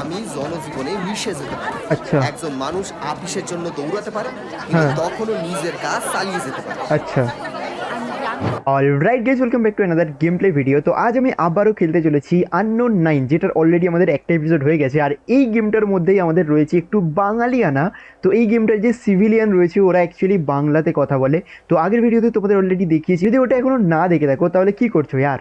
আমি জনজীবনে মিশে যেতে পারি আচ্ছা। একজন মানুষ আপিসের জন্য দৌড়াতে পারে কিন্তু হ্যাঁ। তখনও নিজের কাজ চালিয়ে যেতে পারে। আচ্ছা। Alright guys welcome back to another game play video তো আজ আমি আবারও খেলতে চলেছি আননোন নাইন যেটার অলরেডি আমাদের একটা এপিসোড হয়ে গেছে আর এই গেমটার মধ্যেই আমাদের রয়েছে একটু বাঙালিয়ানা। তো এই গেমটার যে সিভিলিয়ান রয়েছে ওরা অ্যাকচুয়ালি বাংলাতে কথা বলে। তো আগের ভিডিওতে তোমাদের অলরেডি দেখিয়েছি। যদি ওটা এখনও না দেখে দেখো তাহলে কী করছ ইয়ার?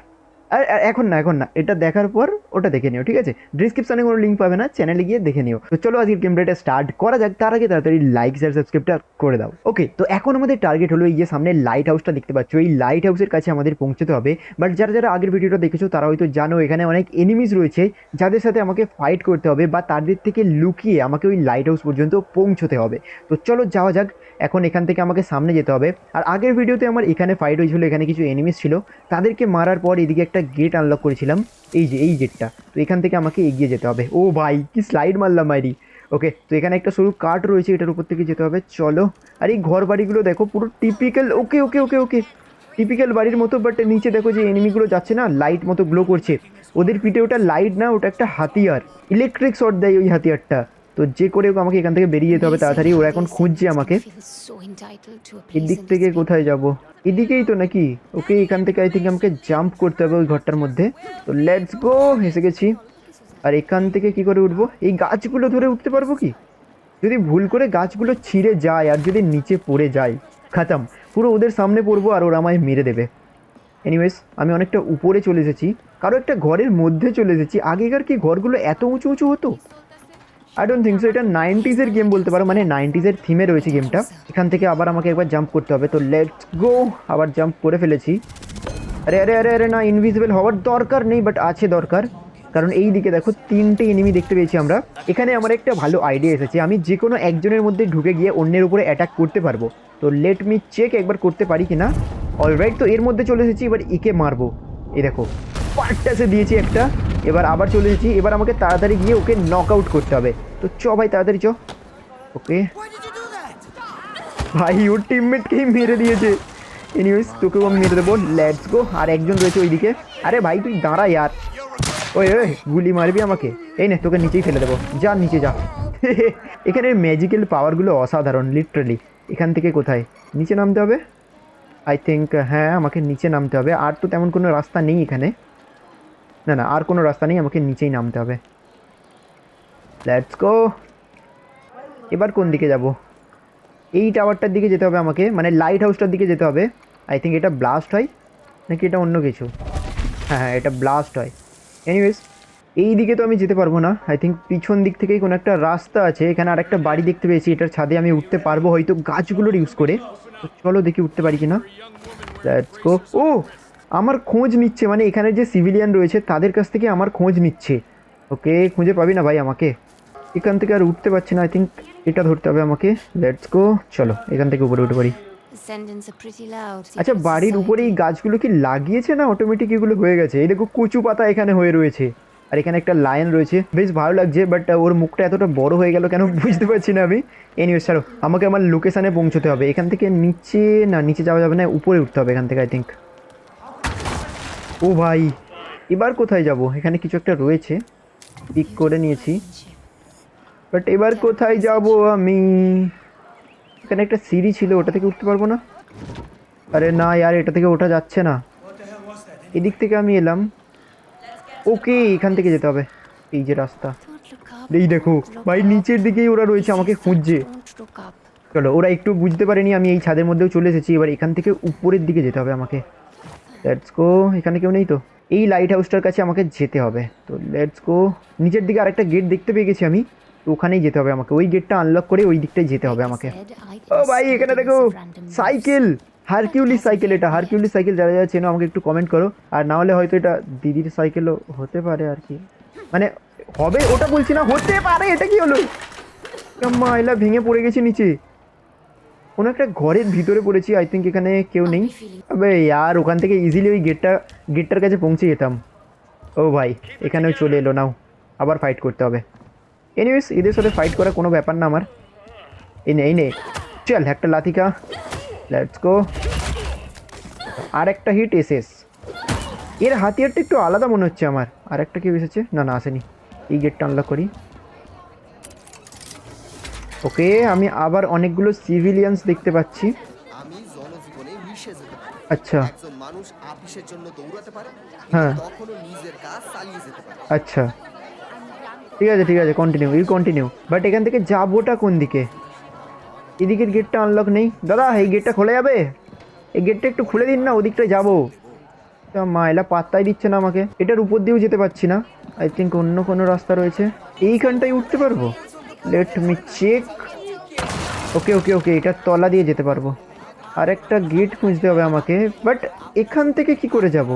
আর আর এখন না এখন না। এটা দেখার পর ওটা দেখে নিও, ঠিক আছে? ডিসক্রিপশনে কোনো লিঙ্ক পাবে না চ্যানেলে গিয়ে দেখে নিও। তো চলো আজকের গেম প্লেটা স্টার্ট করা যাক, তার আগে তাড়াতাড়ি লাইক শেয়ার সাবস্ক্রাইবটা করে দাও। ওকে তো এখন আমাদের টার্গেট হলো এই যে সামনে লাইট হাউসটা দেখতে পাচ্ছ। এই লাইট হাউসের কাছে আমাদের পৌঁছতে হবে। বাট যারা যারা আগের ভিডিওটা দেখেছ, তারা হয়তো জানো, এখানে অনেক এনিমিজ রয়েছে, যাদের সাথে আমাকে ফাইট করতে হবে বা তাদের থেকে লুকিয়ে আমাকে ওই লাইট হাউস পর্যন্ত পৌঁছতে হবে। তো চলো যাওয়া যাক। এখন এখান থেকে আমাকে সামনে যেতে হবে। আর আগের ভিডিওতে আমার এখানে ফাইট হয়েছিল, এখানে কিছু এনিমিস ছিল। তাদেরকে মারার পর এদিকে একটা গেট আনলক করেছিলাম। এই যে, এই গেটটা তো এখান থেকে আমাকে এগিয়ে যেতে হবে। ও ভাই, কি স্লাইড মারলাম মাইরি ওকে তো এখানে একটা সরু কাঠ রয়েছে, এটার উপর থেকে যেতে হবে। চলো। আর এই ঘর বাড়িগুলো দেখো, পুরো টিপিক্যাল ওকে ওকে ওকে ওকে টিপিক্যাল বাড়ির মতো বাট নিচে দেখো যে এনিমিগুলো যাচ্ছে না লাইট মতো গ্লো করছে। ওদের পিঠে ওটা লাইট না, ওটা একটা হাতিয়ার। ইলেকট্রিক শর্ট দেয় ওই হাতিয়ারটা। তো যে করে হোক আমাকে এখান থেকে বেরিয়ে যেতে হবে তাড়াতাড়ি ওরা এখন খুঁজছে আমাকে। এদিক থেকে কোথায় যাব? এদিকেই তো নাকি? ওকে এখান থেকে আই থিঙ্ক আমাকে জাম্প করতে হবে ওই ঘরটার মধ্যে। তো লেটস গো এসে গেছি। আর এখান থেকে কি করে উঠবো? এই গাছগুলো ধরে উঠতে পারব কি? যদি ভুল করে গাছগুলো ছিঁড়ে যায় আর যদি নিচে পড়ে যায় খাতাম। পুরো ওদের সামনে পড়ব আর ওরা আমায় মেরে দেবে। এনিওয়েজ আমি অনেকটা উপরে চলে এসেছি। কারও একটা ঘরের মধ্যে চলে এসেছি। আগেকার কি ঘরগুলো এত উঁচু উঁচু হতো? আই ডোন্ট থিঙ্ক সো এটা নাইনটিজের গেম বলতে পারো মানে নাইনটিজের থিমে রয়েছে গেমটা এখান থেকে আবার আমাকে একবার জাম্প করতে হবে, তো লেটস গো আবার জাম্প করে ফেলেছি। আরে আরে আরে আরে, না ইনভিজিবল হওয়ার দরকার নেই বাট আছে দরকার। কারণ এই দিকে দেখো, তিনটে এনিমি দেখতে পেয়েছি আমরা। এখানে আমার একটা ভালো আইডিয়া এসেছে, আমি যে কোনো একজনের মধ্যে ঢুকে গিয়ে অন্যের উপরে অ্যাটাক করতে পারব। তো লেট মি চেক একবার করতে পারি কিনা। অলরাইট তো এর মধ্যে চলে এসেছি, এবার একে মারবো। এই দেখো। পার্টটাসে দিয়েছি একটা। এবার আবার চলে এসেছি। এবার আমাকে তাড়াতাড়ি গিয়ে ওকে নক আউট করতে হবে। তো চ ভাই, তাড়াতাড়ি চ। ওকে। ভাই, ওর টিমমেটকেই মেরে দিয়েছে। এনিওয়েজ তোকেও আমি মেরে দেবো। লেটস গো আর একজন রয়েছে ওইদিকে। আরে ভাই, তুই দাঁড়া ইয়ার। ওই ওই, গুলি মারবি আমাকে। এই নে, তোকে নিচেই ফেলে দেবো। যা, নিচে যা। এখানে ম্যাজিক্যাল পাওয়ারগুলো অসাধারণ লিটারালি এখান থেকে কোথায়? নিচে নামতে হবে? আই থিঙ্ক হ্যাঁ আমাকে নিচে নামতে হবে। আর তো তেমন কোনো রাস্তা নেই এখানে। না না, আর কোনো রাস্তা নেই, আমাকে নিচেই নামতে হবে। লেটস গো এবার কোন দিকে যাব? এই টাওয়ারটার দিকে যেতে হবে আমাকে মানে লাইট হাউসটার দিকে যেতে হবে। আই থিঙ্ক এটা ব্লাস্ট হয়, নাকি এটা অন্য কিছু? হ্যাঁ হ্যাঁ এটা ব্লাস্ট হয়। এনিওয়েজ এই দিকে তো আমি যেতে পারব না। আই থিঙ্ক পিছন দিক থেকেই কোনো একটা রাস্তা আছে, এখানে আর একটা বাড়ি দেখতে পেয়েছি, এটার ছাদে আমি উঠতে পারব হয়তো গাছগুলোর ইউজ করে। চলো দেখি উঠতে পারি কি না ও! আমার খোঁজ নিচ্ছে মানে এখানে যে সিভিলিয়ান রয়েছে তাদের কাছ থেকে আমার খোঁজ নিচ্ছে। ওকে খুঁজে পাবি না ভাই আমাকে? এখান থেকে আর উঠতে পারছি না আই থিঙ্ক এটা ধরতে হবে আমাকে। লেটস গো চলো এখান থেকে উপরে উঠে পারি আচ্ছা বাড়ির উপরে এই গাছগুলো কি লাগিয়েছে না অটোমেটিক এগুলো হয়ে গেছে? এই দেখো কচু পাতা এখানে হয়ে রয়েছে। আর এখানে একটা লায়ন রয়েছে। বেশ ভালো লাগছে বাট ওর মুখটা এতটা বড় হয়ে গেল কেন বুঝতে পারছি না আমি। এনিওয়েজ ছাড়ো আমাকে আমার লোকেশানে পৌঁছতে হবে। এখান থেকে নিচে না নিচে যাওয়া যাবে না উপরে উঠতে হবে এখান থেকে আই থিঙ্ক ও ভাই, এবার কোথায় যাব? এখানে কিছু একটা রয়েছে পিক করে নিয়েছি। বাট এবার কোথায় যাব আমি? এখানে একটা সিঁড়ি ছিল, ওটা থেকে উঠতে পারব না? আরে না यार এটা থেকে ওঠা যাচ্ছে না। এদিক থেকে আমি এলাম। ওকে, এখান থেকে যেতে হবে। এই যে রাস্তা। এই দেখো, ভাই, নিচের দিকেই ওরা রয়েছে, আমাকে খুঁজছে। চলো, ওরা একটু বুঝতে পারেনি, আমি এই ছাদের মধ্যেও চলে এসেছি। এবার এখান থেকে উপরের দিকে যেতে হবে আমাকে। লেটস গো এখানে কেউ নেই তো? এই লাইট হাউসটার কাছে আমাকে যেতে হবে। তো লেটস গো নিচের দিকে আরেকটা গেট দেখতে পেয়ে গেছি আমি। তো ওখানেই যেতে হবে আমাকে। ওই গেটটা আনলক করে ওই দিকটাই যেতে হবে আমাকে। ও ভাই, এখানে দেখো সাইকেল হারকিউলিস সাইকেল এটা। হারকিউলিস সাইকেল যারা যারা চেনো, আমাকে একটু কমেন্ট করো। আর না হলে হয়তো এটা দিদির সাইকেলও হতে পারে আর কি। মানে হবে ওটা বলছি না, হতে পারে, এটা কি হলো? মাইলা ভেঙে পড়ে গেছে নিচে। কোনো একটা ঘরের ভিতরে পড়েছি আই থিঙ্ক এখানে কেউ নেই। আবে আর ওখান থেকে ইজিলি ওই গেটটা গেটটার কাছে পৌঁছে যেতাম। ও ভাই, এখানেও চলে এলো, নাও। আবার ফাইট করতে হবে। এনিওয়েজ এদের সাথে ফাইট করা কোনো ব্যাপার না আমার। এই নে এই নে। চল, একটা লাথিকা। লেটস গো আর একটা হিট এসএস এর হাতিয়ারটা একটু আলাদা মনে হচ্ছে আমার। আর একটা কেউ এসেছে? না না, আসেনি। এই গেটটা আনলক করি। ওকে আমি আবার অনেকগুলো সিভিলিয়ান্স দেখতে পাচ্ছি। আমি জনজীবনে মিশে যেতে পারি। আচ্ছা। একজন মানুষ আপিসের জন্য দৌড়াতে পারে হ্যাঁ। তখনও নিজের কাজ চালিয়ে যেতে পারে। আচ্ছা। ঠিক আছে ঠিক আছে কন্টিনিউ ইউ কন্টিনিউ বাট এখান থেকে যাবোটা কোন দিকে? এদিকের গেটটা আনলক নেই। দাদা এই গেটটা খোলা যাবে? এই গেটটা একটু খুলে দিন না ওদিকটায় যাব। মা এলা পাত্তাই দিচ্ছে না আমাকে। এটার উপর দিয়েও যেতে পারছি না। আই থিঙ্ক অন্য কোনো রাস্তা রয়েছে। এইখানটায় উঠতে পারব? Let me check okay okay okay এটা তলা দিয়ে যেতে পারব। আর একটা গেট খুঁজতে হবে আমাকে বাট এখান থেকে কি করে যাব?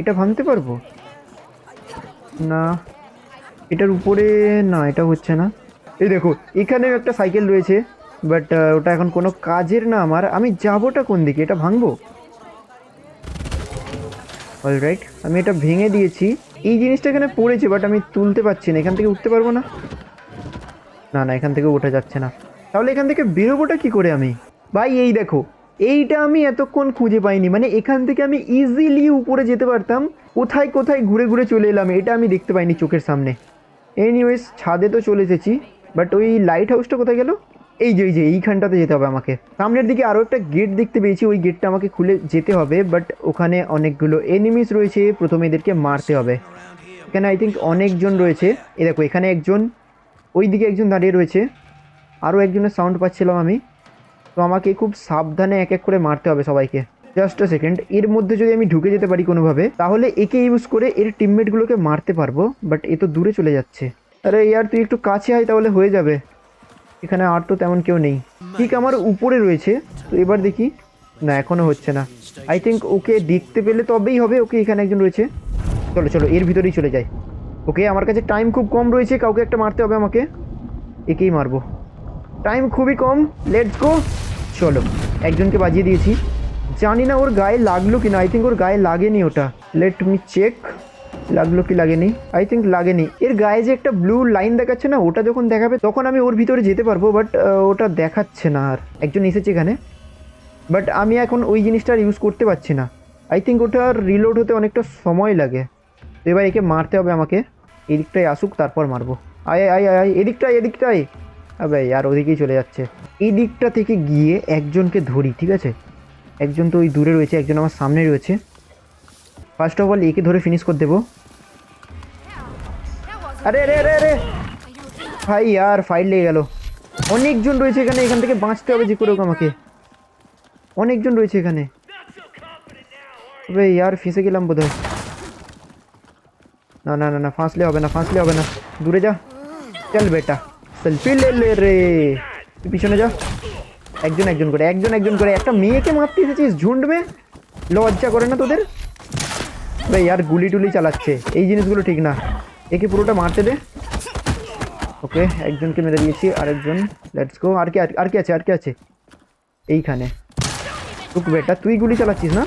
এটা ভাঙতে পারব? না, এটার উপরে না, এটা হচ্ছে না। এই দেখো, এখানেও একটা সাইকেল রয়েছে বাট ওটা এখন কোনো কাজের না আমার। আমি যাবোটা কোন দিকে? এটা ভাঙবো? অলরাইট আমি এটা ভেঙে দিয়েছি। এই জিনিসটা এখানে পড়েছে বাট আমি তুলতে পারছি না, এখান থেকে উঠতে পারব না। না না, এখান থেকে ওঠা যাচ্ছে না। তাহলে এখান থেকে বেরোবোটা কি করে আমি? ভাই, এই দেখো, এইটা আমি এতক্ষণ খুঁজে পাইনি। মানে এখান থেকে আমি ইজিলি উপরে যেতে পারতাম, কোথায় কোথায় ঘুরে ঘুরে চলে এলাম, এটা আমি দেখতে পাইনি চোখের সামনে। এনিওয়েজ ছাদে তো চলে এসেছি বাট ওই লাইট হাউসটা কোথায় গেল? এই যে এই যে, এইখানটাতে যেতে হবে আমাকে। সামনের দিকে আরও একটা গেট দেখতে পেয়েছি, ওই গেটটা আমাকে খুলে যেতে হবে বাট ওখানে অনেকগুলো এনিমিস রয়েছে, প্রথমে এদেরকে মারতে হবে। এখানে আই থিঙ্ক অনেকজন রয়েছে। এ দেখো, এখানে একজন ওই দিকে একজন দাঁড়িয়ে রয়েছে। আরও একজনের সাউন্ড পাচ্ছিলাম আমি। তো আমাকে খুব সাবধানে এক এক করে মারতে হবে সবাইকে। জাস্ট আ সেকেন্ড এর মধ্যে যদি আমি ঢুকে যেতে পারি কোনোভাবে, তাহলে একে ইউজ করে এর টিমমেটগুলোকে মারতে পারব বাট এ তো দূরে চলে যাচ্ছে। আরে ইয়ার, তুই একটু কাছে আয় তাহলে হয়ে যাবে। এখানে আর তো তেমন কেউ নেই। ঠিক আমার উপরে রয়েছে। তো এবার দেখি। না এখনও হচ্ছে না। আই থিঙ্ক ওকে দেখতে পেলে তবেই হবে। ওকে এখানে একজন রয়েছে। চলো চলো, এর ভিতরেই চলে যাই। ওকে, আমার কাছে টাইম খুব কম রয়েছে, কাউকে একটা মারতে হবে আমাকে। একেই মারবো। টাইম খুবই কম লেটস গো চলো, একজনকে বাজিয়ে দিয়েছি। জানি না ওর গায়ে লাগল কি না আই থিঙ্ক ওর গায়ে লাগেনি ওটা। লেট মি চেক লাগল কি লাগেনি? আই থিঙ্ক লাগেনি। এর গায়ে যে একটা ব্লু লাইন দেখাচ্ছে না, ওটা যখন দেখাবে, তখন আমি ওর ভিতরে যেতে পারব বাট ওটা দেখাচ্ছে না আর। একজন এসেছে এখানে। বাট আমি এখন ওই জিনিসটা ইউজ করতে পারছি না। আই থিঙ্ক ওটা রিলোড হতে অনেকটা সময় লাগে। এবার একে মারতে হবে আমাকে। এই দিকটায় আসুক, তারপর মারবো। আয় আয় আয় আয়, এদিকটায় এদিকটায়। আবে আর ওদিকেই চলে যাচ্ছে। এই দিকটা থেকে গিয়ে একজনকে ধরি, ঠিক আছে? একজন তো ওই দূরে রয়েছে, একজন আমার সামনে রয়েছে। ফার্স্ট অফ অল একে ধরে ফিনিশ করে দেবো। আরে আরে আরে আরে! ভাই, আর ফাইল লেগে গেল। অনেকজন রয়েছে এখানে, এখান থেকে বাঁচতে হবে যে করে আমাকে। অনেকজন রয়েছে এখানে। তবে আর ফেসে গেলাম বোধহয়। না না না না ফাঁসলে হবে না ফাঁসলে হবে না। দূরে যা। চল বেটা। সেলফি লে লে রে। তুই পিছনে যা। একজন একজন করে, একজন একজন করে। একটা মেয়েকে মারতে এসেছিস, ঝুন্ড মে লজ্জা করে না তোদের? ভাই, আর গুলি টুলি চালাচ্ছে। এই জিনিসগুলো ঠিক না। একে পুরোটা মারতে দে। ওকে, একজনকে মেরে দিয়েছি, আরেকজন। লেটস গো আর কি, আর- কি আছে, আর কি আছে? এইখানে। টুক বেটা, তুই গুলি চালাচ্ছিস না?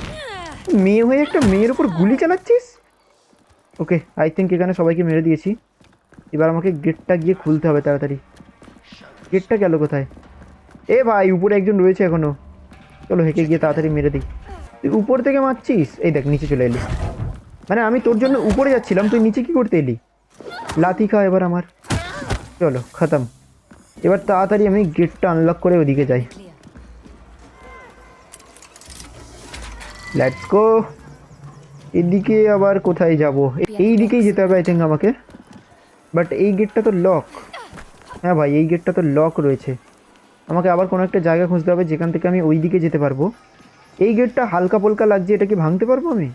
মেয়ে হয়ে একটা মেয়ের উপর গুলি চালাচ্ছিস? ওকে আই থিঙ্ক এখানে সবাইকে মেরে দিয়েছি। এবার আমাকে গেটটা গিয়ে খুলতে হবে তাড়াতাড়ি। গেটটা গেল কোথায়? এ ভাই, উপরে একজন রয়েছে এখনও। চলো হেঁকে গিয়ে তাড়াতাড়ি মেরে দিই। তুই উপর থেকে মারছিস? এই দেখ, নিচে চলে এলি। মানে আমি তোর জন্য উপরে যাচ্ছিলাম, তুই নিচে কি করতে এলি? লাথি খা এবার আমার। চলো, খতম। এবার তাড়াতাড়ি আমি গেটটা আনলক করে ওদিকে যাই। লেটস গো এদিকে আবার কোথায় যাব? এই দিকেই যেতে হবে আই থিঙ্ক আমাকে। বাট এই গেটটা তো লক হ্যাঁ ভাই, এই গেটটা তো লক রয়েছে। আমাকে আবার কোনো একটা জায়গা খুঁজতে হবে, যেখান থেকে আমি ওই দিকে যেতে পারব। এই গেটটা হালকা পলকা লাগছে, এটা কি ভাঙতে পারব আমি?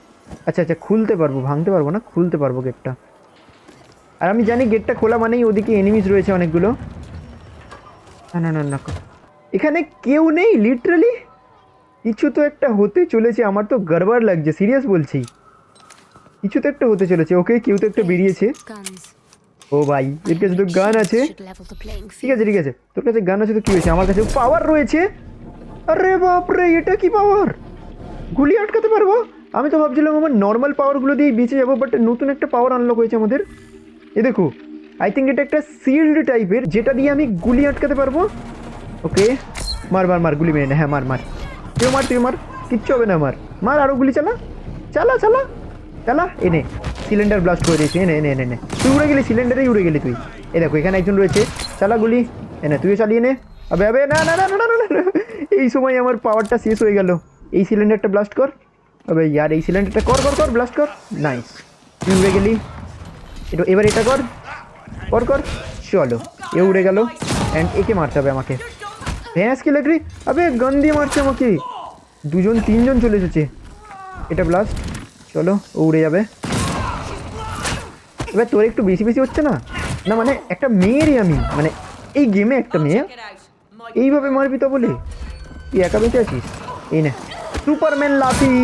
আচ্ছা আচ্ছা খুলতে পারব, ভাঙতে পারব না, খুলতে পারব গেটটা আর আমি জানি গেটটা খোলা মানেই ওদিকে এনিমিস রয়েছে অনেকগুলো। না না না না। এখানে কেউ নেই লিটারালি কিছু তো একটা হতে চলেছে, আমার তো গড়বড় লাগছে সিরিয়াস বলছি। কিছু তো একটা হতে চলেছে ওকে কেউ তো একটা বেরিয়েছে। ও ভাই এর কাছে তো গান আছে। ঠিক আছে ঠিক আছে তোর কাছে গান আছে তো কি হয়েছে? আমার কাছে পাওয়ার রয়েছে। আরে বাপরে এটা কি পাওয়ার গুলি আটকাতে পারব? আমি তো ভাবছিলাম আমার নর্মাল পাওয়ারগুলো দিয়েই বেঁচে যাব বাট নতুন একটা পাওয়ার আনলক হয়েছে আমাদের। এ দেখো আই থিঙ্ক এটা একটা সিল্ড টাইপের যেটা দিয়ে আমি গুলি আটকাতে পারব। ওকে মার মার মার গুলি মেরে নে। হ্যাঁ মার মার। তুই মার তুই মার কিচ্ছু হবে না মার মার আরও গুলি চালা। চালা চালা। চালা এনে সিলিন্ডার ব্লাস্ট করে দিয়েছি এনে এনে এনে এনে তুই উড়ে গেলি সিলিন্ডারেই উড়ে গেলি তুই। এ দেখো, এখানে একজন রয়েছে চালা গুলি এনে তুইও চালিয়ে নে। আবে আবে, না না না না না না। এই সময় আমার পাওয়ারটা শেষ হয়ে গেল। এই সিলিন্ডারটা ব্লাস্ট কর। আবে, ইয়ার, এই সিলিন্ডারটা কর কর কর ব্লাস্ট কর। নাইস তুই উড়ে গেলি। এটা, এবার এটা কর। কর কর। চলো, এ উড়ে গেল। অ্যান্ড একে মারতে হবে আমাকে। ভ্যাঁস কি লাগরি আবে গান দিয়ে মারছে আমাকে। দুজন, তিনজন চলে এসেছে। এটা ব্লাস্ট চলো ও উড়ে যাবে। এবার তোর একটু বেশি বেশি হচ্ছে না? না মানে একটা মেয়েরই আমি মানে এই গেমে একটা মেয়ে এইভাবে মারবি তো বলে? তুই একা বেঁচে আছিস? এই না সুপারম্যান লাফি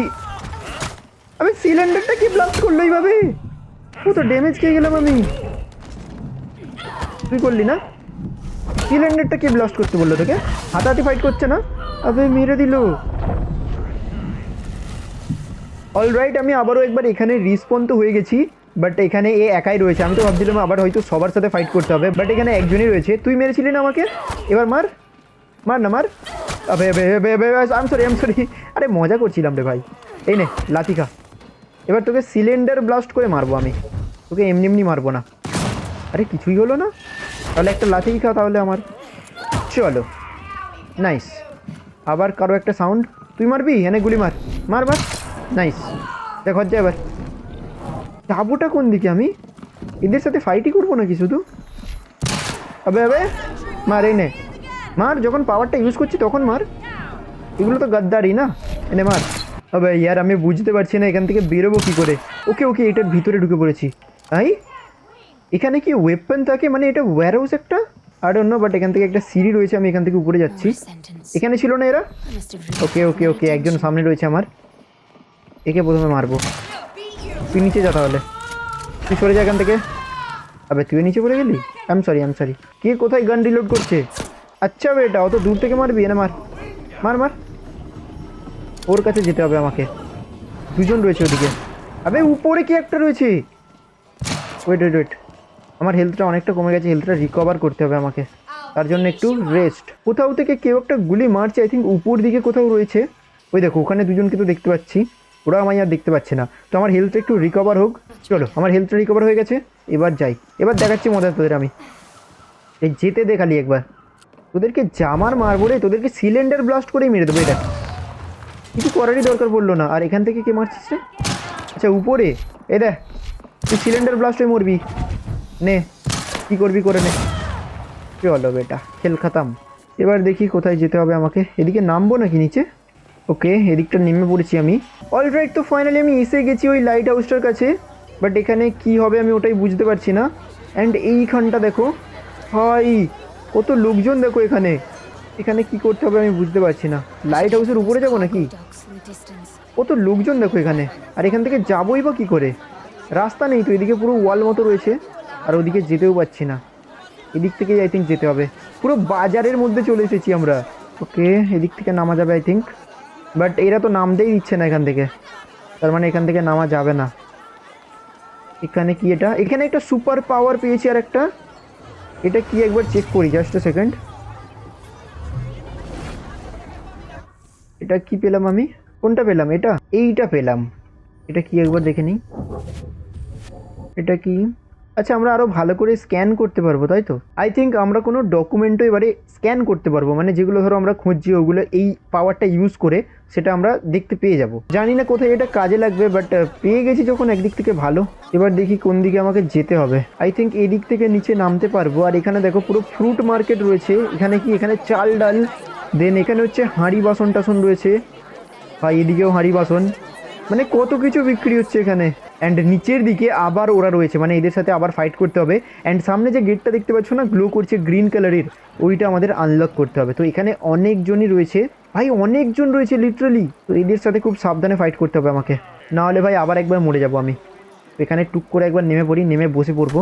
আমি সিলিন্ডারটা কি ব্লাস্ট করল এইভাবে? ও তো ড্যামেজ খেয়ে গেলাম আমি। তুই করলি না? সিলিন্ডারটা কি ব্লাস্ট করতে বলল তোকে? হাতাহাতি ফাইট করছে না? আবে মেরে দিল। অলরাইট আমি আবারও একবার এখানে রিসপন তো হয়ে গেছি বাট এখানে এ একাই রয়েছে। আমি তো ভাবছিলাম আবার হয়তো সবার সাথে ফাইট করতে হবে বাট এখানে একজনই রয়েছে। তুই মেরেছিলি না আমাকে? এবার মার। মার না, মার। আম সরি আম সরি আরে মজা করছিলাম রে ভাই। এই নে খা। এবার তোকে সিলিন্ডার ব্লাস্ট করে মারবো আমি। তোকে এমনি এমনি মারবো না। আরে কিছুই হলো না? তাহলে একটা লাথি তাহলে আমার। চলো। নাইস আবার কারও একটা সাউন্ড তুই মারবি? এনে গুলি মার। মার মার। নাইস দেখো হচ্ছে এবার। যাবোটা কোন দিকে আমি? এদের সাথে ফাইটই করব নাকি শুধু? আবে আবে মার এই নে। মার যখন পাওয়ারটা ইউজ করছি তখন মার। এগুলো তো গাদ্দারি না? এনে মার। আবে ইয়ার আমি বুঝতে পারছি না এখান থেকে বেরোবো কী করে। ওকে ওকে এটার ভিতরে ঢুকে পড়েছি। তাই? এখানে কি ওয়েপন থাকে? মানে এটা ওয়্যার হাউস একটা আর অন্য বাট এখান থেকে একটা সিঁড়ি রয়েছে আমি এখান থেকে উপরে যাচ্ছি। এখানে ছিল না এরা? ওকে ওকে ওকে একজন সামনে রয়েছে আমার। একে প্রথমে মারবো। তুই নিচে যা তাহলে। তুই সরে যা এখান থেকে। আবে, তুই নিচে পড়ে গেলি? I am sorry I am sorry কে কোথায় গান রিলোড করছে? আচ্ছা বেটা, অত দূর থেকে মারবি? না মার। মার মার। ওর কাছে যেতে হবে আমাকে। দুজন রয়েছে ওদিকে। আবে, উপরে কি একটা রয়েছে? ওয়েট ওয়েট ওয়েট আমার হেলথটা অনেকটা কমে গেছে। হেলথটা রিকভার করতে হবে আমাকে। তার জন্য একটু রেস্ট কোথাও থেকে কেউ একটা গুলি মারছে। আই থিঙ্ক উপর দিকে কোথাও রয়েছে। ওই দেখো, ওখানে দুজনকে তো দেখতে পাচ্ছি। ওরা আমায় আর দেখতে পাচ্ছে না। তো আমার হেলথটা একটু রিকভার হোক। চলো, আমার হেলথটা রিকভার হয়ে গেছে, এবার যাই। এবার দেখাচ্ছি মজা তোদের আমি। এই যেতে দেখালি একবার। তোদেরকে জামার মারবো রে, তোদেরকে সিলিন্ডার ব্লাস্ট করেই মেরে দেবো, এটা। কিছু করারই দরকার পড়ল না। আর এখান থেকে কে মারছিস রে? আচ্ছা উপরে। এ দেখ, তুই সিলিন্ডার ব্লাস্ট হয়ে মরবি। নে, কি করবি করে নে। চলো বেটা, খেল খাতাম। এবার দেখি কোথায় যেতে হবে আমাকে। এদিকে নামবো নাকি নিচে? ওকে এদিকটা নেমে পড়েছি আমি। অলরাইট তো ফাইনালি আমি এসে গেছি ওই লাইট হাউসটার কাছে। বাট এখানে কি হবে আমি ওটাই বুঝতে পারছি না। অ্যান্ড এইখানটা দেখো। হাই, কত লোকজন দেখো এখানে। এখানে কি করতে হবে আমি বুঝতে পারছি না। লাইট হাউসের উপরে যাব নাকি? কত লোকজন দেখো এখানে। আর এখান থেকে যাবোই বা কী করে? রাস্তা নেই তো, এদিকে পুরো ওয়াল মতো রয়েছে। আর ওদিকে যেতেও পাচ্ছি না। এদিক থেকেই আই থিঙ্ক যেতে হবে। পুরো বাজারের মধ্যে চলে এসেছি আমরা। ওকে এদিক থেকে নামা যাবে আই থিঙ্ক বাট এরা তো নামতেই দিচ্ছে না এখান থেকে। তার মানে এখান থেকে নামা যাবে না। এখানে কি এটা? এখানে একটা সুপার পাওয়ার পেয়েছি আর একটা এটা কি একবার চেক করি জাস্ট সেকেন্ড এটা কি পেলাম আমি? কোনটা পেলাম? এটা? এইটা পেলাম। এটা কি একবার দেখে নিই। এটা কি? আচ্ছা আমরা আরও ভালো করে স্ক্যান করতে পারব, তাই তো? আই থিঙ্ক আমরা কোনো ডকুমেন্টও এবারে স্ক্যান করতে পারব মানে যেগুলো ধরো আমরা খুঁজছি, ওগুলো এই পাওয়ারটা ইউজ করে সেটা আমরা দেখতে পেয়ে যাব। জানি না কোথায় এটা কাজে লাগবে বাট পেয়ে গেছি যখন একদিক থেকে ভালো। এবার দেখি কোন দিকে আমাকে যেতে হবে। আই থিঙ্ক এই দিক থেকে নিচে নামতে পারব, আর এখানে দেখো পুরো ফ্রুট মার্কেট রয়েছে। এখানে কি? এখানে চাল, ডাল দেন এখানে হচ্ছে হাঁড়ি বাসন টাসন রয়েছে। বা এদিকেও হাঁড়ি, বাসন। মানে কত কিছু বিক্রি হচ্ছে এখানে। অ্যান্ড নিচের দিকে আবার ওরা রয়েছে মানে এদের সাথে আবার ফাইট করতে হবে। অ্যান্ড সামনে যে গেটটা দেখতে পাচ্ছ না গ্লো করছে গ্রিন কালারের ওইটা আমাদের আনলক করতে হবে। তো এখানে অনেকজনই রয়েছে। ভাই, অনেকজন রয়েছে লিটারালি তো এদের সাথে খুব সাবধানে ফাইট করতে হবে আমাকে। না হলে ভাই, আবার একবার মরে যাব আমি। এখানে টুক করে একবার নেমে পড়ি, নেমে বসে পড়ব।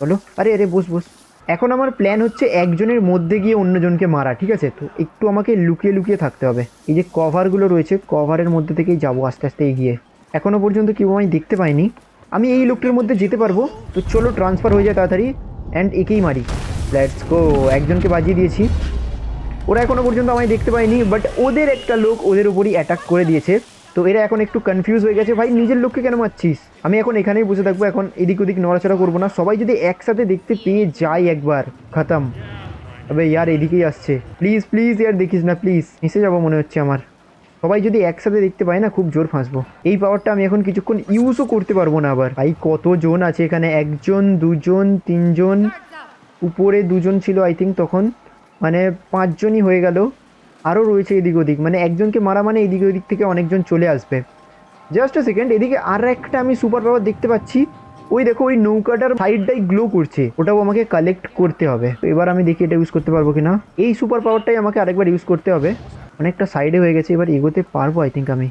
বলো। আরে আরে, বস বস। এখন আমার প্ল্যান হচ্ছে একজনের মধ্যে গিয়ে অন্যজনকে মারা, ঠিক আছে? তো একটু আমাকে লুকিয়ে লুকিয়ে থাকতে হবে। এই যে কভারগুলো রয়েছে কভারের মধ্যে থেকেই যাব আস্তে আস্তে এগিয়ে। এখনও পর্যন্ত কেউ আমি দেখতে পাইনি আমি এই লোকটির মধ্যে যেতে পারব। তো চলো ট্রান্সফার হয়ে যায় তাড়াতাড়ি অ্যান্ড একেই মারি। লেটস গো একজনকে বাজিয়ে দিয়েছি। ওরা এখনও পর্যন্ত আমায় দেখতে পায়নি বাট ওদের একটা লোক ওদের উপরই অ্যাটাক করে দিয়েছে। তো এরা এখন একটু কনফিউজ হয়ে গেছে, ভাই, নিজের লোককে কেন মারছিস? আমি এখন এখানেই বসে থাকব, এখন এদিক ওদিক নড়াচড়া করব না। সবাই যদি একসাথে দেখতে পেয়ে যায় একবার, খতম। তবে ইয়ার এদিকেই আসছে। প্লিজ প্লিজ ইয়ার দেখিস না প্লিজ মিশে যাব মনে হচ্ছে আমার। সবাই যদি একসাথে দেখতে পাই না, খুব জোর ফাঁসবো। এই পাওয়ারটা আমি এখন কিছুক্ষণ ইউজও করতে পারব না আবার। ভাই, কতজন আছে এখানে? একজন, দুজন, তিনজন, উপরে দুজন ছিল আই থিঙ্ক তখন। মানে পাঁচজনই হয়ে গেল। আরও রয়েছে এদিক ওদিক। মানে একজনকে মারা মানে এদিক ওদিক থেকে অনেকজন চলে আসবে। জাস্ট আ সেকেন্ড এদিকে আর একটা আমি সুপার পাওয়ার দেখতে পাচ্ছি। ওই দেখো, ওই নৌকাটার সাইডটাই গ্লো করছে। ওটাও আমাকে কালেক্ট করতে হবে। এবার আমি দেখি এটা ইউজ করতে পারব কিনা। এই সুপার পাওয়ারটাই আমাকে আরেকবার ইউজ করতে হবে। অনেকটা সাইডে হয়ে গেছে, এবার এগোতে পারব আই থিঙ্ক আমি।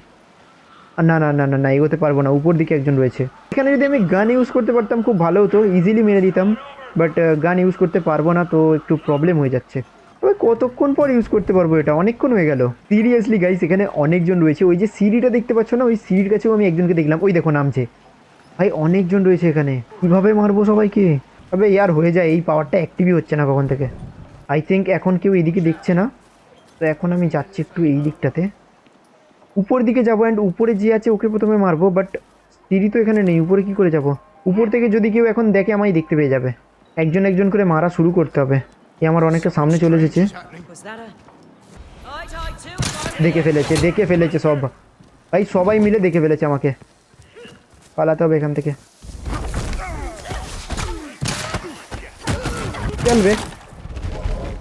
না না না না না, এগোতে পারব না, উপর দিকে একজন রয়েছে। এখানে যদি আমি গান ইউজ করতে পারতাম, খুব ভালো হতো ইজিলি মেরে দিতাম বাট গান ইউজ করতে পারব না, তো একটু প্রবলেম হয়ে যাচ্ছে। তবে কতক্ষণ পর ইউজ করতে পারব এটা? অনেকক্ষণ হয়ে গেল। সিরিয়াসলি গাইস এখানে অনেকজন রয়েছে। ওই যে সিঁড়িটা দেখতে পাচ্ছ না, ওই সিঁড়ির কাছেও আমি একজনকে দেখলাম। ওই দেখো, নামছে। ভাই, অনেকজন রয়েছে এখানে। কীভাবে মারবো সবাইকে? তবে, ইয়ার হয়ে যায়, এই পাওয়ারটা অ্যাক্টিভই হচ্ছে না কখন থেকে। আই থিঙ্ক এখন কেউ এদিকে দেখছে না। তো এখন আমি যাচ্ছি একটু এই দিকটাতে। উপর দিকে যাব অ্যান্ড উপরে যে আছে ওকে প্রথমে মারবো বাট সিঁড়ি তো এখানে নেই, উপরে কি করে যাব? উপর থেকে যদি কেউ এখন দেখে আমায় দেখতে পেয়ে যাবে। একজন একজন করে মারা শুরু করতে হবে। এ আমার অনেকটা সামনে চলে এসেছে. দেখে ফেলেছে দেখে ফেলেছে সব। ভাই, সবাই মিলে দেখে ফেলেছে আমাকে। পালাতে হবে এখান থেকে। চলবে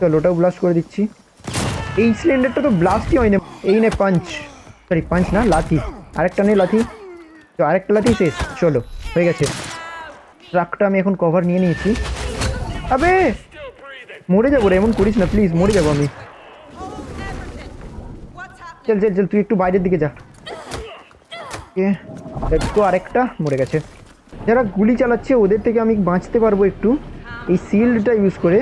চল, ওটাও ব্লাস্ট করে দিচ্ছি। এই সিলিন্ডারটা তো ব্লাস্টই হয় না। এই নে পাঞ্চ সরি পাঞ্চ না, লাথি। আরেকটা নেই লাথি। তো আরেকটা লাথি শেষ। চলো, হয়ে গেছে। ট্রাকটা আমি এখন কভার নিয়ে নিয়েছি। আবে! মরে যাব রে, এমন করিস না প্লিজ মরে যাব আমি। চল চল চল, তুই একটু বাইরের দিকে যা। তো আরেকটা মরে গেছে। যারা গুলি চালাচ্ছে, ওদের থেকে আমি বাঁচতে পারব একটু। এই শিল্ডটা ইউজ করে।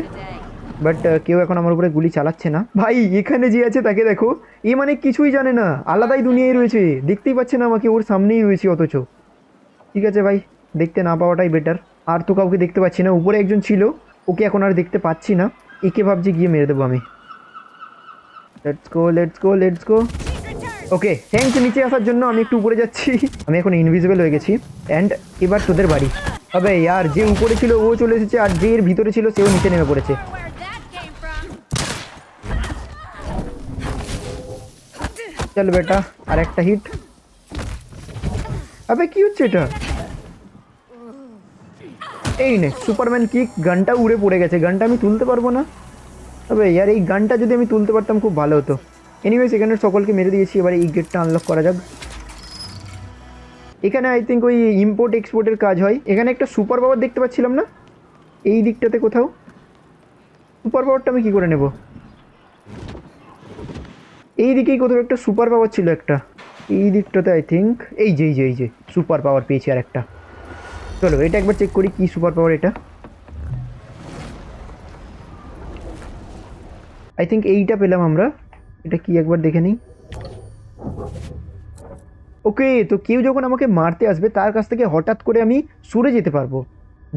বাট কেউ এখন আমার উপরে গুলি চালাচ্ছে না। ভাই, এখানে যে আছে তাকে দেখো। এ মানে কিছুই জানে না। আলাদাই দুনিয়ায় রয়েছে। দেখতেই পাচ্ছে না আমাকে, ওর সামনেই রয়েছে অথচ। ঠিক আছে ভাই, দেখতে না পাওয়াটাই বেটার আর তো কাউকে দেখতে পাচ্ছি না। উপরে একজন ছিল, ওকে এখন আর দেখতে পাচ্ছি না। একে ভাবছি গিয়ে মেরে দেবো আমি। Let's go let's go let's go okay thanks নিচে আসার জন্য আমি একটু উপরে যাচ্ছি। আমি এখন ইনভিজিবল হয়ে গেছি। অ্যান্ড এবার তোদের বাড়ি। তবে, আর যে উপরে ছিল, ও চলে এসেছে। আর যে এর ভিতরে ছিল, সেও নিচে নেমে পড়েছে। চল বেটা আর একটা হিট আবে, কি হচ্ছে এটা? এই নে সুপারম্যান কিক গানটা উড়ে পড়ে গেছে। গানটা আমি তুলতে পারব না। তবে ইয়ার এই গানটা যদি আমি তুলতে পারতাম, খুব ভালো হতো। এনিওয়েজ এখানে সকলকে মেরে দিয়েছি। এবার এই গেটটা আনলক করা যাক। এখানে আই থিঙ্ক ওই ইম্পোর্ট এক্সপোর্টের কাজ হয়। এখানে একটা সুপার পাওয়ার দেখতে পাচ্ছিলাম না? এই দিকটাতে কোথাও। সুপার পাওয়ারটা আমি কী করে নেব? এই দিকেই কোথাও একটা সুপার পাওয়ার ছিল একটা। এই দিকটাতে আই থিঙ্ক এই যে এই যে এই যে সুপার পাওয়ার পেয়েছি আর একটা। চলো, এটা একবার চেক করি কি সুপার পাওয়ার এটা। আই থিঙ্ক এইটা পেলাম আমরা। এটা কি একবার দেখে নিই। ওকে তো কেউ যখন আমাকে মারতে আসবে, তার কাছ থেকে হঠাৎ করে আমি সরে যেতে পারব।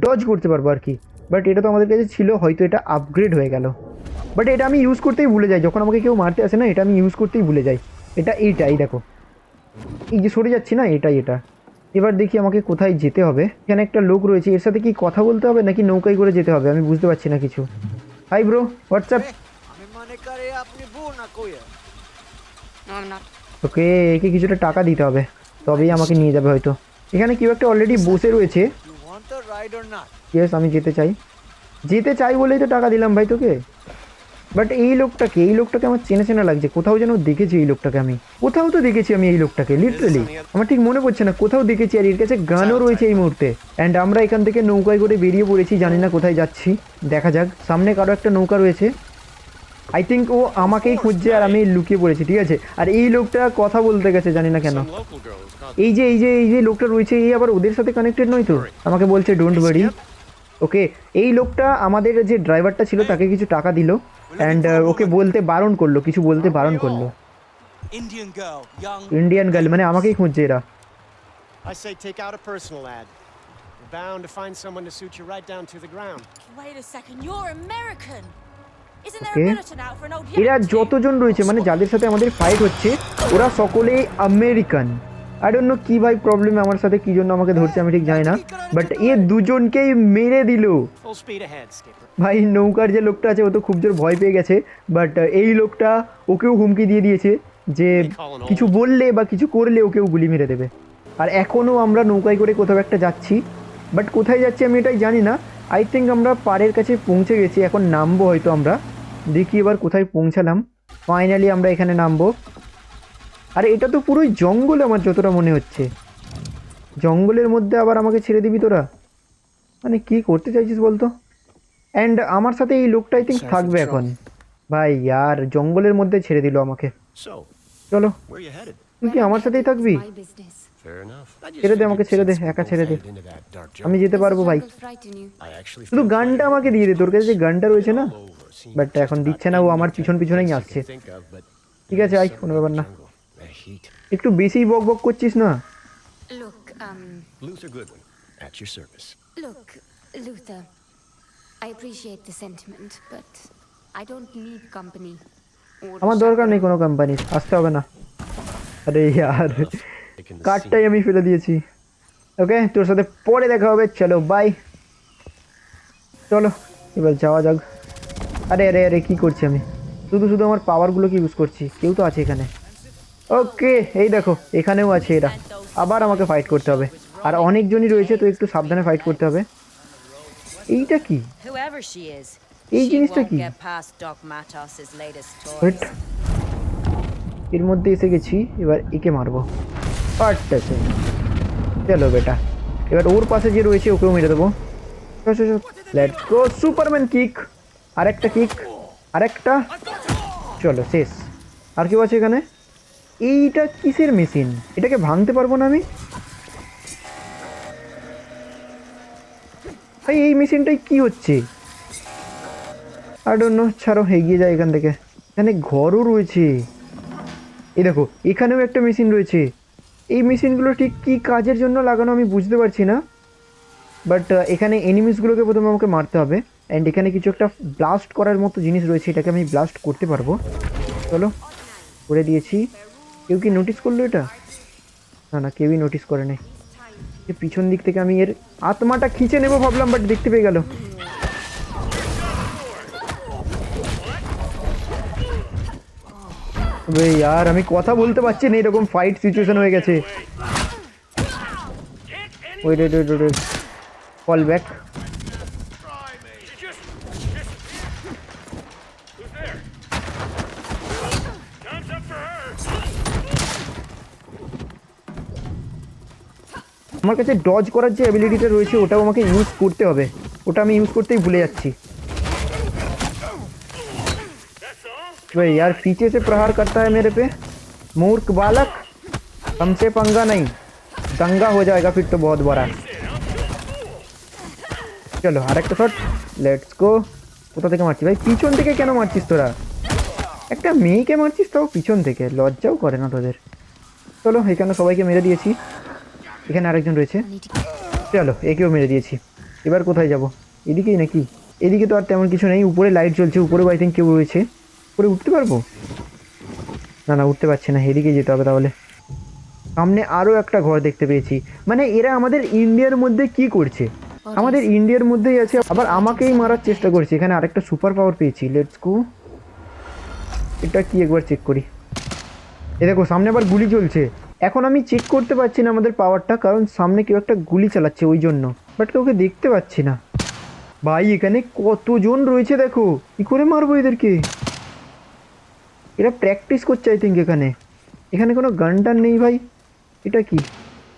ডজ করতে পারব আর কি। বাট এটা তো আমাদের কাছে ছিল, হয়তো এটা আপগ্রেড হয়ে গেল। বাট এটা আমি ইউজ করতেই ভুলে যাই। যখন আমাকে কেউ মারতে আসে না এটা আমি ইউজ করতেই ভুলে যাই। এটা এইটাই দেখো। এই যে সরে যাচ্ছি না এটাই এটা। এবার দেখি আমাকে কোথায় যেতে হবে। এখানে একটা লোক রয়েছে এর সাথে কি কথা বলতে হবে নাকি নৌকায় করে যেতে হবে? আমি বুঝতে পারছি না কিছু। হাই ব্রো হোয়াটসঅ্যাপ মনে. ওকে একে কিছুটা টাকা দিতে হবে। তবেই আমাকে নিয়ে যাবে হয়তো। এখানে কেউ একটা অলরেডি বসে রয়েছে। ইয়েস আমি যেতে চাই। যেতে চাই বলেই তো টাকা দিলাম ভাই তোকে। বাট এই লোকটাকে এই লোকটাকে আমার চেনা চেনা লাগছে। কোথাও যেন দেখেছি এই লোকটাকে আমি। কোথাও তো দেখেছি আমি এই লোকটাকে লিটারালি আমার ঠিক মনে পড়ছে না কোথাও দেখেছি আর এর কাছে গানও রয়েছে এই মুহূর্তে। অ্যান্ড আমরা এখান থেকে নৌকায় করে বেরিয়ে পড়েছি জানি না কোথায় যাচ্ছি। দেখা যাক সামনে কারও একটা নৌকা রয়েছে। আই থিঙ্ক ও আমাকেই খুঁজছে আর আমি লুকিয়ে পড়েছি ঠিক আছে? আর এই লোকটা কথা বলতে গেছে জানি না কেন। এই যে এই যে এই যে লোকটা রয়েছে এই আবার ওদের সাথে কানেক্টেড নয় তো? আমাকে বলছে ডোন্ট ওয়ারি ওকে এই লোকটা আমাদের যে ড্রাইভারটা ছিল তাকে কিছু টাকা দিল অ্যান্ড ওকে বলতে বারণ করল কিছু বলতে বারণ করল Indian girl young Indian girl মানে আমাকেই খুঁজছে এরা I say take out a personal ad. You're bound to find someone to suit you right down to the ground. Wait a second, you're American. Isn't there Okay. a bulletin out for an old এরা? যতজন রয়েছে মানে যাদের সাথে আমাদের fight হচ্ছে ওরা সকলেই আমেরিকান আই ডোন্ট নো কী ভাই প্রবলেম আমার সাথে কী জন্য আমাকে ধরছে আমি ঠিক জানি না বাট এ দুজনকেই মেরে দিল. ভাই নৌকার যে লোকটা আছে ও তো খুব জোর ভয় পেয়ে গেছে বাট এই লোকটা ওকেও হুমকি দিয়ে দিয়েছে যে কিছু বললে বা কিছু করলে ওকেও গুলি মেরে দেবে। আর এখনও আমরা নৌকায় করে কোথাও একটা যাচ্ছি বাট কোথায় যাচ্ছি আমি এটাই জানি না। আই থিঙ্ক আমরা পাড়ের কাছে পৌঁছে গেছি এখন নামবো হয়তো আমরা। দেখি এবার কোথায় পৌঁছালাম। ফাইনালি আমরা এখানে নামবো। আর এটা তো পুরোই জঙ্গল আমার যতটা মনে হচ্ছে। জঙ্গলের মধ্যে আবার আমাকে ছেড়ে দিবি তোরা? মানে কি করতে চাইছিস বলতো? অ্যান্ড আমার সাথে এই লোকটা আই থিঙ্ক থাকবে এখন। ভাই আর জঙ্গলের মধ্যে ছেড়ে দিল আমাকে। চলো? তুই কি আমার সাথেই থাকবি? ছেড়ে দে আমাকে ছেড়ে দে একা ছেড়ে দে। আমি যেতে পারব ভাই। শুধু গানটা আমাকে দিয়ে দে তোর কাছে যে গানটা রয়েছে না? বাট এখন দিচ্ছে না ও আমার পিছন পিছনেই আসছে। ঠিক আছে আই কোনো ব্যাপার না. একটু বেশি বক বক করছিস না? Look, um, Luther Goodwin, at your service. look, Luther. I appreciate the sentiment, but I don't need company. আমার দরকার নেই কোনো কোম্পানির আসতে হবে না। আরে ইয়ার কার্ডটাই আমি ফেলে দিয়েছি। ওকে তোর সাথে পরে দেখা হবে চলো বাই চলো এবার যাওয়া যাক। আরে আরে আরে কী করছি আমি? শুধু শুধু আমার পাওয়ারগুলো কি ইউজ করছি? কেউ তো আছে এখানে। ওকে এই দেখো এখানেও আছে এরা। আবার আমাকে ফাইট করতে হবে। আর অনেকজনই রয়েছে তো একটু সাবধানে ফাইট করতে হবে। এইটা কি? এই জিনিসটা কি? এর মধ্যে এসে গেছি এবার একে মারবো। পারতেছে চলো বেটা। এবার ওর পাশে যে রয়েছে ওকেও মেরে দেবো। লেটস গো সুপারম্যান কিক আরেকটা কিক আরেকটা। চলো শেষ। আর কেউ আছে এখানে? এইটা কিসের মেশিন? এটাকে ভাঙতে পারব না আমি? ভাই, এই মেশিনটাই কি হচ্ছে? আর নো ছাড়ো, এগিয়ে যায় এখান থেকে। এখানে ঘরও রয়েছে। এই দেখো, এখানেও একটা মেশিন রয়েছে। এই মেশিনগুলো ঠিক কী কাজের জন্য লাগানো আমি বুঝতে পারছি না। বাট এখানে এনিমিসগুলোকে প্রথমে আমাকে মারতে হবে। অ্যান্ড এখানে কিছু একটা ব্লাস্ট করার মতো জিনিস রয়েছে, এটাকে আমি ব্লাস্ট করতে পারব। চলো, করে দিয়েছি। কেউ কি নোটিস করল এটা? না না, কেউই নোটিস করে নাই। পিছন দিক থেকে আমি এর আত্মাটা খিচে নেব ভাবলাম বাট দেখতে পেয়ে গেল। यार আমি কথা বলতে পারছি না, এরকম ফাইট সিচুয়েশন হয়ে গেছে। Wait wait wait wait call back আমার কাছে ডজ করার যে অ্যাবিলিটিটা রয়েছে ওটাও আমাকে ইউজ করতে হবে ওটা আমি ইউজ করতেই ভুলে যাচ্ছি भाई यार पीछे से प्रहार करता है मेरे पे मूर्ख बालक हमसे पंगा नहीं दंगा हो जाएगा फिर तो बहुत बड़ा চলো আর একটা শট লেটস গো কোথা থেকে মারছিস ভাই পিছন থেকে কেন মারছিস তোরা একটা মেয়েকে মারছিস তাও পিছন থেকে লজ্জাও করে না তোদের চলো এখানে সবাইকে মেরে দিয়েছি এখানে আরেকজন রয়েছে। চলো একেও মেরে দিয়েছি। এবার কোথায় যাব? এদিকেই নাকি? এদিকে তো আর তেমন কিছু নেই উপরে লাইট জ্বলছে উপরে আই থিঙ্ক কেউ রয়েছে। উপরে উঠতে পারব? না না উঠতে পারছি না এদিকে যেতে হবে তাহলে। সামনে আরও একটা ঘর দেখতে পেয়েছি। মানে এরা আমাদের ইন্ডিয়ার মধ্যে কি করছে? আমাদের ইন্ডিয়ার মধ্যেই আছে আবার আমাকেই মারার চেষ্টা করছে। এখানে আরেকটা সুপার পাওয়ার পেয়েছি। লেটস গো এটা কি একবার চেক করি। এ দেখো সামনে আবার গুলি চলছে। এখন আমি চেক করতে পারছি না আমাদের পাওয়ারটা কারণ সামনে কেউ একটা গুলি চালাচ্ছে ওই জন্য। বাট কাউকে দেখতে পাচ্ছি না। ভাই, এখানে কতজন রয়েছে দেখো? কি করে মারবো এদেরকে? এরা প্র্যাকটিস করছে আই থিঙ্ক এখানে। এখানে কোনো গান টান নেই ভাই। এটা কি?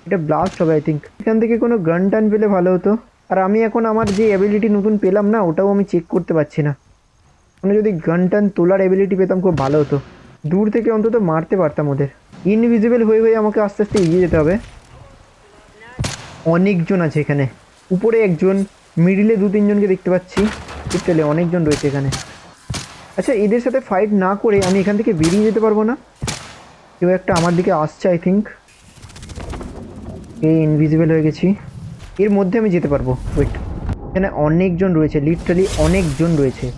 এটা ব্লাস্ট হবে আই থিঙ্ক এখান থেকে কোনো গান টান পেলে ভালো হতো। আর আমি এখন আমার যে অ্যাবিলিটি নতুন পেলাম না, ওটাও আমি চেক করতে পারছি না। মানে যদি গান টান তোলার অ্যাবিলিটি পেতাম, খুব ভালো হতো। দূর থেকে অন্তত মারতে পারতাম ওদের। ইনভিজিবল হয়ে হয়ে আমাকে আস্তে আস্তে এগিয়ে যেতে হবে। অনেকজন আছে এখানে। উপরে একজন মিডিলে দু তিনজনকে দেখতে পাচ্ছি। টোটালে অনেকজন রয়েছে এখানে। আচ্ছা এদের সাথে ফাইট না করে আমি এখান থেকে বেরিয়ে যেতে পারব না? কেউ একটা আমার দিকে আসছে আই থিঙ্ক এই ইনভিজিবল হয়ে গেছি। এর মধ্যে আমি যেতে পারব। ওয়েট এখানে অনেকজন রয়েছে লিটারালি অনেকজন রয়েছে।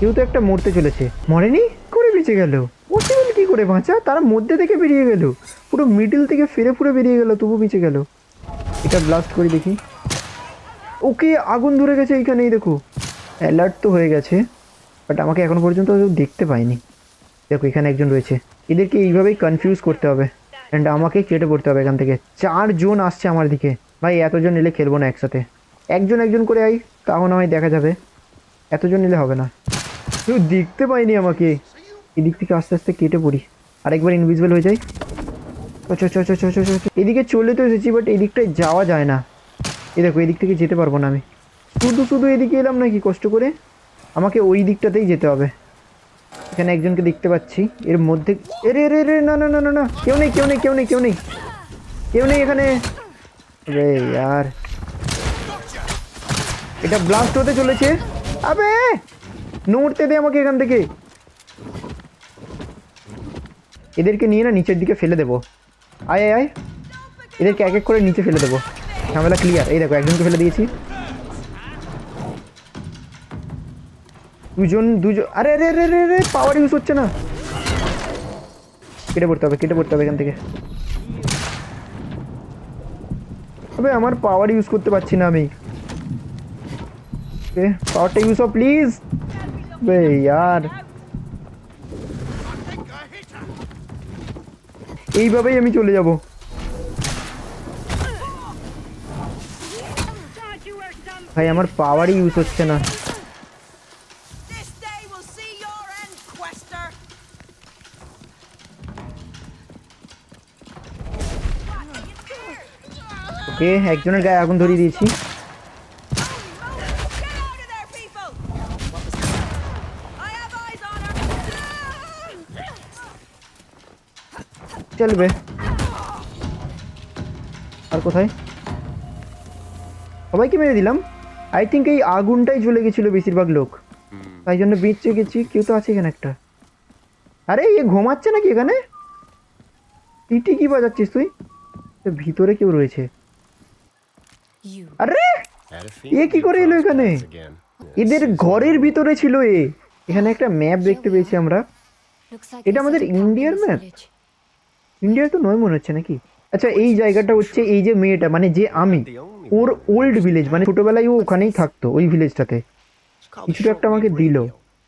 কেউ তো একটা মরতে চলেছে। মরেনি? করে বেঁচে গেল। করে বাঁচা, তার মধ্যে থেকে বেরিয়ে গেল। পুরো মিডিল থেকে ফিরে ফুরে বেরিয়ে গেল, তবু বেঁচে গেল। এটা ব্লাস্ট করে দেখি। ওকে, আগুন ধরে গেছে এইখানেই, দেখো। অ্যালার্ট তো হয়ে গেছে বাট আমাকে এখন পর্যন্ত দেখতে পাইনি। দেখো, এখানে একজন রয়েছে। এদেরকে এইভাবেই কনফিউজ করতে হবে অ্যান্ড আমাকে কেটে পড়তে হবে এখান থেকে। চারজন আসছে আমার দিকে। ভাই, এতজন এলে খেলব না একসাথে। একজন একজন করে আই না হয় দেখা যাবে। এতজন নিলে হবে না। কেউ দেখতে পাইনি আমাকে। এদিক থেকে আস্তে আস্তে কেটে পড়ি। আরেকবার ইনভিজিবল হয়ে যাই। এদিকে চলে তো এসেছি বাট এদিকটায় যাওয়া যায় না। এ দেখো, এদিক থেকে যেতে পারব না আমি। শুধু শুধু এদিকে এলাম নাকি কষ্ট করে? আমাকে ওই দিকটাতেই যেতে হবে। এখানে একজনকে দেখতে পাচ্ছি। এর মধ্যে এরে রে রে না না না না না। কেউ নেই কেউ নেই কেউ নেই কেউ নেই। কেউ নেই এখানে। রে আর এটা ব্লাস্ট হতে চলেছে। আবে! নড়তে দে আমাকে এখান থেকে। এদেরকে নিয়ে না নিচের দিকে ফেলে দেবো। আয় আয় আয়। এদেরকে এক এক করে নিচে ফেলে দেবো। ঝামেলা ক্লিয়ার এই দেখো, একজনকে ফেলে দিয়েছি। দুজন দুজন, আরে রে আরে আরে আরে পাওয়ার ইউজ হচ্ছে না। কেটে পড়তে হবে, কেটে পড়তে হবে এখান থেকে। তবে আমার পাওয়ার ইউজ করতে পারছি না আমি। পাওয়ারটা ইউজ অফ প্লিজ বে, ইয়ার। এইভাবেই আমি চলে যাব। ভাই আমার পাওয়ারই ইউজ হচ্ছে না. ওকে একজনের গায়ে আগুন ধরিয়ে দিয়েছি। চলবে আর কোথায়? সবাইকে মেরে দিলাম। আই থিঙ্ক এই আগুনটাই জ্বলে গেছিল বেশিরভাগ লোক। তাই জন্য বেঁচে গেছি। কেউ তো আছে এখানে একটা। আরে এ ঘুমাচ্ছে নাকি এখানে? টিটি কি বাজাচ্ছিস তুই? ভিতরে কেউ রয়েছে। আরে এ কি করে এলো এখানে? এদের ঘরের ভিতরে ছিল এ। এখানে একটা ম্যাপ দেখতে পেয়েছি আমরা। এটা আমাদের ইন্ডিয়ার village. ইন্ডিয়ার তো নয় মনে হচ্ছে নাকি? আচ্ছা এই জায়গাটা হচ্ছে এই যে মেয়েটা মানে যে আমি, ওর ওল্ড ভিলেজ মানে ছোটবেলায় ও ওখানেই থাকতো, ওই ভিলেজটাতে কিছুটা একটা আমাকে দিল।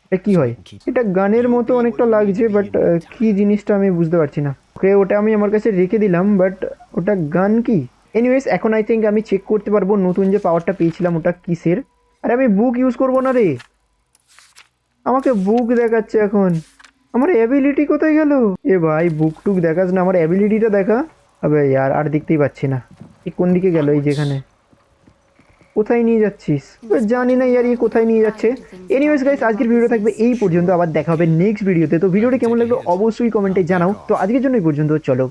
এটা কি হয়? এটা গানের মতো অনেকটা লাগছে বাট কি জিনিসটা আমি বুঝতে পারছি না। ওকে, ওটা আমি আমার কাছে রেখে দিলাম বাট ওটা গান কি? এনিওয়েজ এখন আই থিঙ্ক আমি চেক করতে পারব নতুন যে পাওয়ারটা পেয়েছিলাম ওটা কিসের। আরে, আমি বুক ইউজ করব না রে। আমাকে বুক দেখাচ্ছে এখন। আমার অ্যাবিলিটি কোথায় গেল? এ ভাই বুক টুক দেখাস না, আমার অ্যাবিলিটিটা দেখা। আবে আর আর দেখতেই পাচ্ছি না। এ কোন দিকে গেল এই যেখানে? কোথায় নিয়ে যাচ্ছিস? জানি না ইয়ার ইয়ে কোথায় নিয়ে যাচ্ছে। এনিওয়েজ গাইস আজকের ভিডিও থাকবে এই পর্যন্ত। আবার দেখা হবে নেক্সট ভিডিওতে তো ভিডিওটি কেমন লাগল অবশ্যই কমেন্টে জানাও। তো আজকের জন্য এই পর্যন্ত। চলো।